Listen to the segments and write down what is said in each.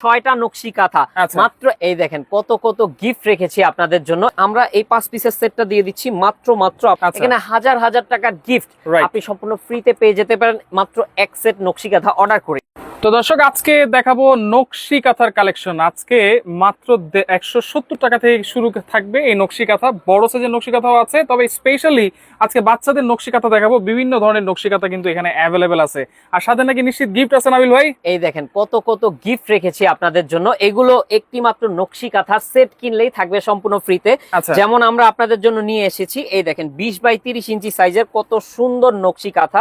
ছয়টা নকশি কাঁথা আচ্ছা। মাত্র এই দেখেন কত কত গিফট রেখেছি আপনাদের জন্য আমরা এই পাঁচ পিসের সেটটা দিয়ে দিচ্ছি মাত্র মাত্র আচ্ছা। এখানে হাজার হাজার টাকার গিফট. আপনি সম্পূর্ণ ফ্রিতে পেয়ে যেতে পারেন মাত্র এক সেট নকশি কাঁথা অর্ডার করে তো দর্শক আজকে দেখাবো নকশি কাঁথার কালেকশন। আজকে মাত্র একশো সত্তর টাকা থেকে শুরু থাকবে এই নকশি কাঁথা। বড় সাইজের নকশি কাঁথাও আছে তবে স্পেশালি আজকে বাচ্চাদের নকশি কাঁথা দেখাবো। বিভিন্ন ধরনের নকশি কাঁথা কিন্তু এখানে অ্যাভেলেবেল আছে। আর সাথে নাকি নিশ্চিত গিফট আছে নাবিল ভাই? এই দেখেন কত কত গিফট রেখেছি আপনাদের জন্য। এগুলো একটি মাত্র নকশি কাঁথার সেট কিনলেই থাকবে সম্পূর্ণ ফ্রিতে আচ্ছা। যেমন আমরা আপনাদের জন্য নিয়ে এসেছি এই দেখেন বিশ বাই তিরিশ ইঞ্চি সাইজের কত সুন্দর নকশি কাঁথা।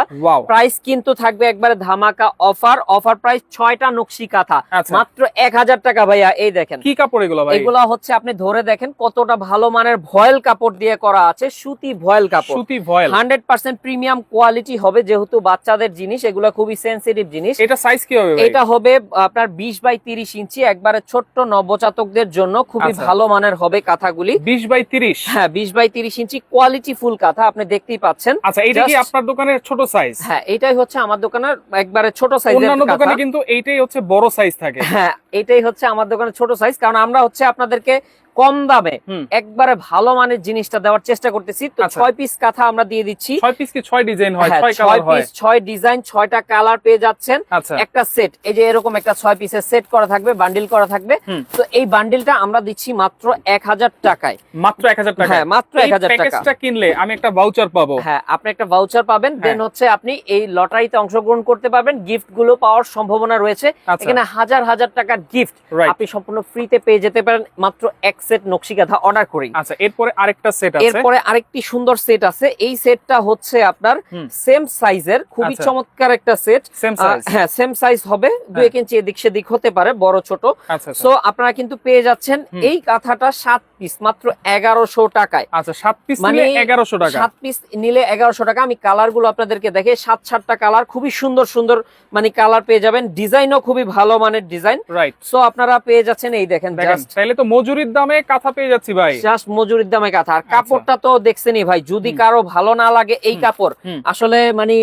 প্রাইস কিন্তু থাকবে একবারে ধামাকা অফার অফার প্রাইস ছয়টা নকশি কাঁথা। আচ্ছা। মাত্র এক হাজার টাকা ভাইয়া এই দেখেন। কি কাপড় এগুলো এগুলা হচ্ছে আপনি ধরে দেখেন কতটা ভালো মানের ভয়েল কাপড় দিয়ে করা আছে সুতি ভয়েল কাপড়। সুতি voile. Hundred percent premium quality হবে যেহেতু বাচ্চাদের জিনিস এগুলা খুবই সেন্সিটিভ জিনিস। এটা সাইজ কি হবে এটা হবে আপনার বিশ বাই তিরিশ ইঞ্চি একবারে ছোট্ট নবজাতকদের জন্য খুবই আচ্ছা। ভালো মানের হবে কাঁথাগুলি। বিশ বাই তিরিশ? হ্যাঁ বিশ বাই তিরিশ ইঞ্চি কোয়ালিটি ফুল কাঁথা আপনি দেখতেই পাচ্ছেন। আচ্ছা এটা কি আপনার দোকানের ছোট সাইজ হ্যাঁ এটাই হচ্ছে আমার দোকানের একবারে ছোট সাইজের কাঁথা। কিন্তু এইটাই হচ্ছে বড় সাইজ থাকে। হ্যাঁ এটাই হচ্ছে আমার দোকানে ছোট সাইজ কারণ আমরা হচ্ছে আপনাদেরকে কম দামে একবারে ভালো মানের জিনিসটা দেওয়ার চেষ্টা করতেছি। তো আচ্ছা। ছয় পিস কাঁথা আমরা দিয়ে দিচ্ছি। ছয় পিস কি ছয় ডিজাইন হয়? হ্যাঁ, ছয় হয়? পিস ছয় ডিজাইন ছয়টা কালার পেয়ে যাচ্ছেন। আচ্ছা। একটা সেট এই যে এরকম একটা ছয় পিসের সেট করা থাকবে বান্ডিল করা থাকবে। তো এই বান্ডিলটা আমরা দিচ্ছি মাত্র এক হাজার টাকায়। মাত্র এক হাজার টাকা হ্যাঁ মাত্র এক হাজার টাকা। প্যাকেজটা কিনলে আমি একটা ভাউচার পাবো। হ্যাঁ আপনি একটা ভাউচার পাবেন দেন হ্যাঁ। হচ্ছে আপনি এই লটারিতে অংশগ্রহণ করতে পারবেন গিফটগুলো পাওয়ার সম্ভাবনা রয়েছে। আচ্ছা। এখানে হাজার হাজার টাকার গিফট আপনি সম্পূর্ণ ফ্রিতে পেয়ে যেতে পারেন মাত্র এক সেট নকশি কাঁথা অর্ডার করেই আচ্ছা এরপরে আরেকটা সেট আছে। এরপরে আরেকটি সুন্দর সেট আছে। এই সেটটা হচ্ছে আপনার সেম সাইজের খুবই আচ্ছা। চমৎকার একটা সেট সেম সাইজ হ্যাঁ সেম সাইজ হবে। হ্যাঁ। এক ইঞ্চি এদিক সেদিক হতে পারে বড় ছোট। আচ্ছা আচ্ছা। সো আপনারা কিন্তু পেয়ে যাচ্ছেন এই কাঁথাটা সাত পিস মাত্র এগারোশো টাকায়। আচ্ছা সাত পিস মানে নিলে এগারোশো টাকা। সাত পিস নিলে এগারোশো টাকা। আমি কালারগুলো আপনাদেরকে দেখে সাত সাতটা কালার খুবই সুন্দর সুন্দর মানে কালার পেয়ে যাবেন। ডিজাইনও খুবই ভালো মানের ডিজাইন। রাইট সো আপনারা পেয়ে যাচ্ছেন এই দেখেন তাইলে তো মজুরির দামে কাঁথা পেয়ে যাচ্ছি ভাই। জাস্ট মজুরির দামে কাঁথা। আর কাপড়টা তো দেখছেনই ভাই যদি কারও ভালো না লাগে এই কাপড় আসলে মানে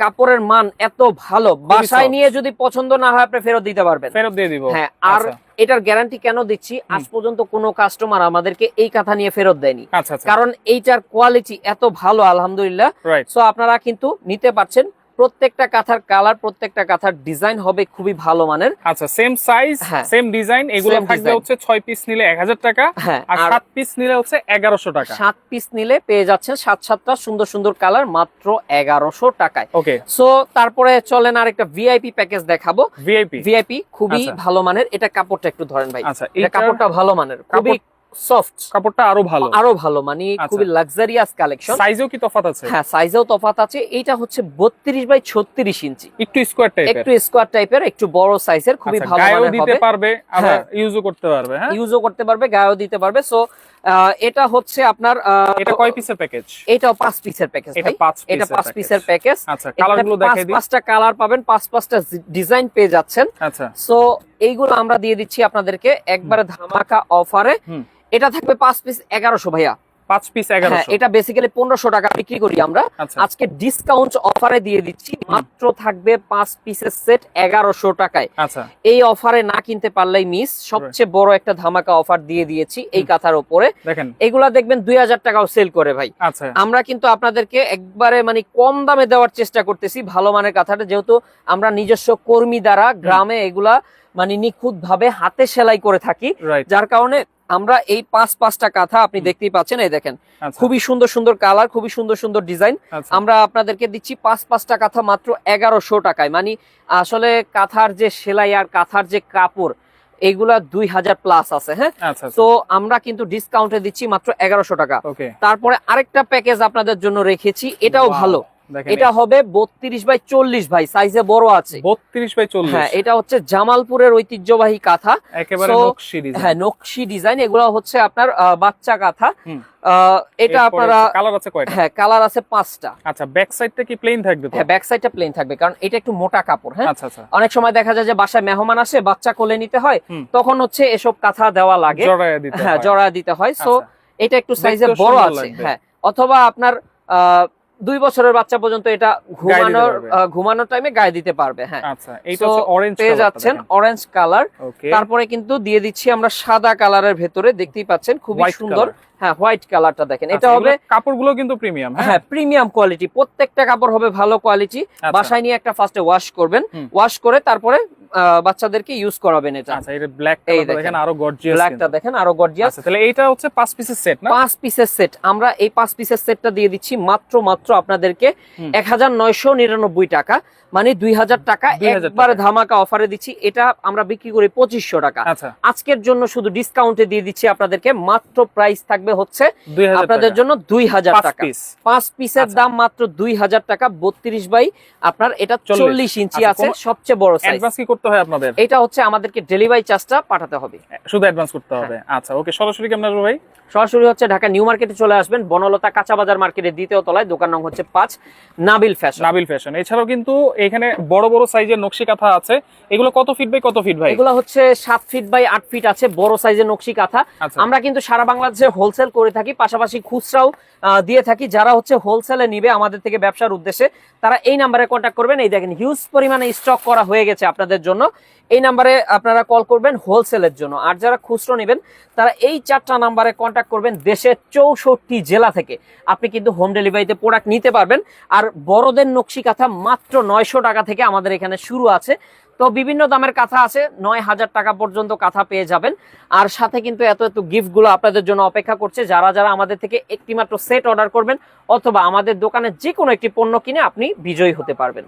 কাপড়ের মান এত ভালো বাসায় নিয়ে যদি পছন্দ না হয় আপনি ফেরত দিতে পারবেন। ফেরত দিয়ে দিব। হ্যাঁ আর আচ্ছা। এটার গ্যারান্টি কেন দিচ্ছি? আজ পর্যন্ত কোনো কাস্টমার আমাদেরকে এই কথা নিয়ে ফেরত দেয়নি। আচ্ছা আচ্ছা। কারণ এইটার কোয়ালিটি এত ভালো আলহামদুলিল্লাহ। সো আপনারা কিন্তু নিতে পারছেন প্রত্যেকটা কাঁথার কালার প্রত্যেকটা কাঁথার ডিজাইন হবে খুবই ভালো মানের। আচ্ছা সেম সাইজ। সেম ডিজাইন এগুলো থাকবে হচ্ছে ছয় পিস নিলে এক হাজার টাকা হ্যাঁ আর আর সাত পিস নিলে হচ্ছে এগারোশো টাকা। সাত পিস নিলে পেয়ে যাচ্ছেন সাত সাতটা সুন্দর সুন্দর কালার মাত্র এগারোশো টাকায়। ওকে সো তারপরে চলেন আর একটা ভিআইপি প্যাকেজ দেখাবো। ভিআইপি ভিআইপি খুবই আচ্ছা। ভালো মানের। এটা কাপড়টা একটু ধরেন ভাই। আচ্ছা এটা কাপড়টা ভালো মানের। খুবই সফট কাপড়টা আরও ভালো। আরও ভালো মানে আচ্ছা। খুবই লাক্সারিয়াস কালেকশন সাইজেও কি তফাত আছে? হ্যাঁ সাইজেও তফাত আছে। এটা হচ্ছে বত্রিশ বাই ছত্রিশ ইঞ্চি। একটু স্কোয়ার টাইপের একটু স্কোয়ার টাইপের একটু বড় সাইজের খুবই ভালো গায়েও মানের দিতে পারবে আবার হ্যাঁ। ইউজও করতে পারবে হ্যাঁ? ইউজও করতে পারবে গায়েও দিতে পারবে। সো এটা হচ্ছে আপনার এটা কয় পিসের প্যাকেজ এটা পাঁচ পিসের প্যাকেজ এটা এটা পিসের পাঁচ পিসের প্যাকেজ আচ্ছা কালারগুলো দেখাই দিই। পাঁচটা কালার পাবেন পাঁচ পাঁচটা ডিজাইন পেয়ে যাচ্ছেন। আচ্ছা। সো এইগুলো আমরা দিয়ে দিচ্ছি আপনাদেরকে একবারে ধামাকা অফারে এটা থাকবে পাঁচ পিস 1100 ভাইয়া। পাঁচ পিস হ্যাঁ এগারোশো। এটা বেসিক্যালি পনেরোশো টাকা বিক্রি করি আমরা। আচ্ছা। আজকে ডিসকাউন্ট অফারে দিয়ে দিচ্ছি মাত্র থাকবে পাঁচ পিসের সেট এগারোশো টাকায়। আচ্ছা। এই অফারে না কিনতে পারলেই মিস সবচেয়ে বড় একটা ধামাকা অফার দিয়ে দিয়েছি এই কাঁথার ওপরে দেখেন। এগুলা দেখবেন দুই হাজার টাকাও সেল করে ভাই। আচ্ছা। আমরা কিন্তু আপনাদেরকে একবারে মানে কম দামে দেওয়ার চেষ্টা করতেছি ভালো মানের কাঁথাটা যেহেতু আমরা নিজস্ব কর্মী দ্বারা গ্রামে এগুলা মানে নিখুঁত ভাবে হাতে সেলাই করে থাকি। যার কারণে আমরা এই পাঁচ পাঁচটা কাঁথা আপনি দেখতেই পাচ্ছেন এই দেখেন। আচ্ছা। খুবই সুন্দর সুন্দর কালার খুবই সুন্দর সুন্দর ডিজাইন। আচ্ছা। আমরা আপনাদেরকে দিচ্ছি পাঁচ পাঁচটা কাঁথা মাত্র এগারোশো টাকায়। মানে আসলে কাঁথার যে সেলাই আর কাঁথার যে কাপড় এগুলা দুই হাজার প্লাস আছে হ্যাঁ? আচ্ছা তো আমরা কিন্তু ডিসকাউন্টে দিচ্ছি মাত্র এগারোশো টাকা। তারপরে আরেকটা প্যাকেজ আপনাদের জন্য রেখেছি এটাও ভালো। এটা হবে বত্রিশ বাই চল্লিশ ভাই সাইজে বড় আছে। বত্রিশ বাই চল্লিশ। হ্যাঁ এটা হচ্ছে জামালপুরের ঐতিহ্যবাহী কাঁথা। একেবারে হ্যাঁ নকশি ডিজাইন এগুলো হচ্ছে আপনার বাচ্চা কাঁথা। এটা আপনারা কালার আছে কয়টা? হ্যাঁ কালার আছে পাঁচটা। আচ্ছা ব্যাক সাইডটা কি প্লেন থাকবে হ্যাঁ ব্যাক সাইডটা প্লেন থাকবে কারণ এটা একটু মোটা কাপড় হ্যাঁ? আচ্ছা আচ্ছা। অনেক সময় দেখা যায় যে বাসায় মেহমান আসে বাচ্চা কোলে নিতে হয় তখন হচ্ছে এসব কাঁথা দেওয়া লাগে। জড়ায় দিতে হ্যাঁ। জড়া দিতে হয়। সো। এটা একটু সাইজে বড় আছে হ্যাঁ। অথবা আপনার আহ, দুই বছরের বাচ্চা পর্যন্ত এটা ঘুমানোর ঘুমানোর টাইমে গায়ে দিতে পারবে হ্যাঁ। আচ্ছা পেয়ে যাচ্ছেন অরেঞ্জ কালার তারপরে কিন্তু দিয়ে দিচ্ছি আমরা সাদা কালারের ভেতরে দেখতেই পাচ্ছেন খুবই সুন্দর। হ্যাঁ হোয়াইট কালারটা দেখেন। আচ্ছা, এটা হবে কাপড়গুলো কিন্তু প্রিমিয়াম হ্যাঁ? প্রিমিয়াম কোয়ালিটি প্রত্যেকটা কাপড় হবে ভালো কোয়ালিটি আচ্ছা। বাসায় নিয়ে একটা ফার্স্টে ওয়াশ করবেন। ওয়াশ করে তারপরে আহ, বাচ্চাদেরকে ইউজ করাবেন এটা। আচ্ছা এটা ব্ল্যাক দেখেন। দেখেন। আরও গর্জিয়াস ব্ল্যাকটা দেখেন আরও গর্জিয়াস আচ্ছা তাহলে এইটা হচ্ছে পাঁচ পিসের সেট না? পাঁচ পিসের সেট আমরা এই পাঁচ পিসের সেটটা দিয়ে দিচ্ছি মাত্র মাত্র আপনাদেরকে এক হাজার নয়শো নিরানব্বই টাকা। মানে দুই হাজার টাকা 2000 একবারে। ধামাকা অফারে দিচ্ছি। এটা আমরা বিক্রি করি পঁচিশশো টাকা। আচ্ছা। আজকের জন্য শুধু ডিসকাউন্টে দিয়ে দিচ্ছি আপনাদেরকে। মাত্র প্রাইস থাকবে হচ্ছে আপনাদের জন্য দুই হাজার পাঁচ টাকা। পাঁচ পিসের আচ্ছা। দাম মাত্র দুই হাজার টাকা। বত্রিশ বাই আপনার এটা চল্লিশ। ইঞ্চি আচ্ছা, আছে। সবচেয়ে বড় সাইজ কি করতে হয় আপনাদের? এটা হচ্ছে আমাদেরকে ডেলিভারি চার্জটা পাঠাতে হবে। শুধু অ্যাডভান্স করতে হবে। আচ্ছা ওকে সরাসরি কেমন আসবে ভাই? সরাসরি হচ্ছে ঢাকা নিউ মার্কেটে চলে আসবেন বনলতা কাঁচা বাজার মার্কেটের দ্বিতীয় তলায়। দোকান নং হচ্ছে পাঁচ নাবিল ফ্যাশন। নাবিল ফ্যাশন। এছাড়াও কিন্তু এখানে বড় বড় সাইজের নকশি কাঁথা আছে। এগুলো কত ফিট বাই কত ফিট ভাই? এগুলো হচ্ছে সাত ফিট বাই আট ফিট আছে বড় সাইজের নকশি কাঁথা। আচ্ছা। আমরা কিন্তু সারা বাংলাদেশে হোলসেল করে থাকি পাশাপাশি খুচরাও দিয়ে থাকি। যারা হচ্ছে হোলসেলে নিবে আমাদের থেকে ব্যবসার উদ্দেশ্যে তারা এই নাম্বারে কন্ট্যাক্ট করবেন। এই দেখেন হিউজ পরিমাণে স্টক করা হয়ে গেছে আপনাদের জন্য। এই নাম্বারে আপনারা কল করবেন হোলসেলের জন্য। আর যারা খুচরো নেবেন তারা এই চারটা নাম্বারে কন্ট্যাক্ট করবেন দেশের চৌষট্টি জেলা থেকে। আপনি কিন্তু হোম ডেলিভারিতে প্রোডাক্ট নিতে পারবেন। আর বড়দের নকশি কাঁথা মাত্র নয়শো টাকা থেকে আমাদের এখানে শুরু আছে। তো বিভিন্ন দামের কাঁথা আছে, নয় হাজার টাকা পর্যন্ত কাঁথা পেয়ে যাবেন। আর সাথে কিন্তু এত এত গিফটগুলো আপনাদের জন্য অপেক্ষা করছে। যারা যারা আমাদের থেকে একটি মাত্র সেট অর্ডার করবেন, অথবা আমাদের দোকানে যে কোনো একটি পণ্য কিনে আপনি বিজয়ী হতে পারবেন।